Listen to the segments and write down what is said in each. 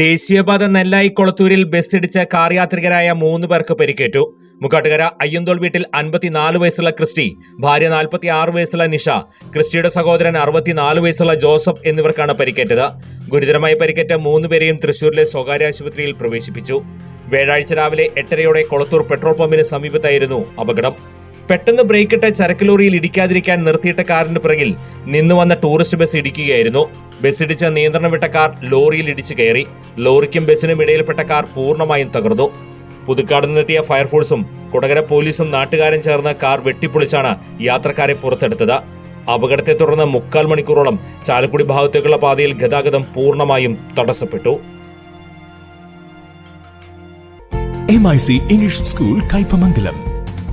ദേശീയപാത നെല്ലായി കൊളത്തൂരിൽ ബസ്സിടിച്ച് കാർ യാത്രികരായ മൂന്ന് പേർക്ക് പരിക്കേറ്റു. മുക്കാട്ടുകര അയ്യന്തോൾ വീട്ടിൽ അൻപത്തിനാല് വയസ്സുള്ള ക്രിസ്റ്റി ഭാര്യ നാൽപ്പത്തി ആറ് വയസ്സുള്ള നിഷ ക്രിസ്റ്റിയുടെ സഹോദരൻ അറുപത്തിനാല് വയസ്സുള്ള ജോസഫ് എന്നിവർക്കാണ് പരിക്കേറ്റത്. ഗുരുതരമായി പരിക്കേറ്റ മൂന്ന് പേരെയും തൃശൂരിലെ സ്വകാര്യ ആശുപത്രിയിൽ പ്രവേശിപ്പിച്ചു. വ്യാഴാഴ്ച രാവിലെ എട്ടരയോടെ കൊളത്തൂർ പെട്രോൾ പമ്പിന് സമീപത്തായിരുന്നു അപകടം. പെട്ടെന്ന് ബ്രേക്ക് ചരക്ക് ലോറിയിൽ ഇടിക്കാതിരിക്കാൻ നിർത്തിയിട്ട കാറിന്റെ പിറകിൽ നിന്നു വന്ന ടൂറിസ്റ്റ് ബസ് ഇടിക്കുകയായിരുന്നു. ബസ് ഇടിച്ച നിയന്ത്രണം വിട്ട കാർ ലോറിയിൽ ഇടിച്ചു കയറി. ലോറിക്കും ബസ്സിനും ഇടയിൽപ്പെട്ട കാർ പൂർണമായും തകർന്നു. പുതുക്കാട് നിന്നെത്തിയ ഫയർഫോഴ്സും കൊടകര പോലീസും നാട്ടുകാരും ചേർന്ന് കാർ വെട്ടിപ്പൊളിച്ചാണ് യാത്രക്കാരെ പുറത്തെടുത്തത്. അപകടത്തെ തുടർന്ന് മുക്കാൽ മണിക്കൂറോളം ചാലക്കുടി ഭാഗത്തേക്കുള്ള പാതയിൽ ഗതാഗതം പൂർണമായും തടസ്സപ്പെട്ടു. M I C English school Kaipamangalam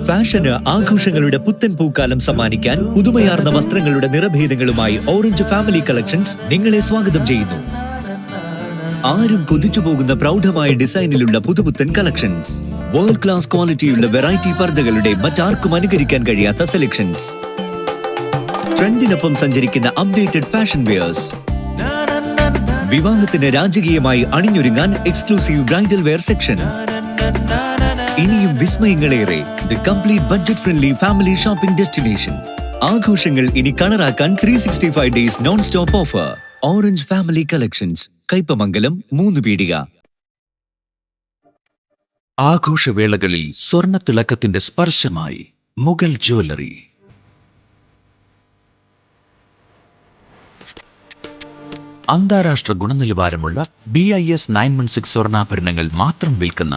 ഫാഷന് ആഘോഷങ്ങളുടെ പുത്തൻ പൂക്കാലം സമ്മാനിക്കാൻ പുതുമയാർന്ന വസ്ത്രങ്ങളുടെ നിറഭേദങ്ങളുമായി ഓറഞ്ച് ഫാമിലി കളക്ഷൻസ് നിങ്ങളെ സ്വാഗതം ചെയ്യുന്നു. ആരും കൊതിച്ചു പോകുന്ന പ്രൗഢമായ ഡിസൈനിലുള്ള പുതുപുത്തൻ കളക്ഷൻസ് വേൾഡ് ക്ലാസ് ക്വാളിറ്റിയുള്ള വെറൈറ്റി പർദ്ദകളുടെ മറ്റാർക്കും അനുകരിക്കാൻ കഴിയാത്ത സെലക്ഷൻസ് ട്രെൻഡിനൊപ്പം സഞ്ചരിക്കുന്ന അപ്ഡേറ്റഡ് ഫാഷൻ വെയേഴ്സ് വിവാഹത്തിന് രാജകീയമായി അണിഞ്ഞൊരുങ്ങാൻ exclusive bridal wear section വിസ്മയങ്ങളേറെ the complete budget friendly family shopping destination ആഘോഷങ്ങൾ ഇനി കളറാക്കാൻ three sixty five days non stop offer orange family collections Kaipamangalam Moonupeedika ആഘോഷവേളകളിൽ സ്വർണത്തിളക്കത്തിന്റെ സ്പർശമായി മുഗൾ ജ്വല്ലറി. അന്താരാഷ്ട്ര ഗുണനിലവാരമുള്ള B I S nine one six സ്വർണാഭരണങ്ങൾ മാത്രം വിൽക്കുന്ന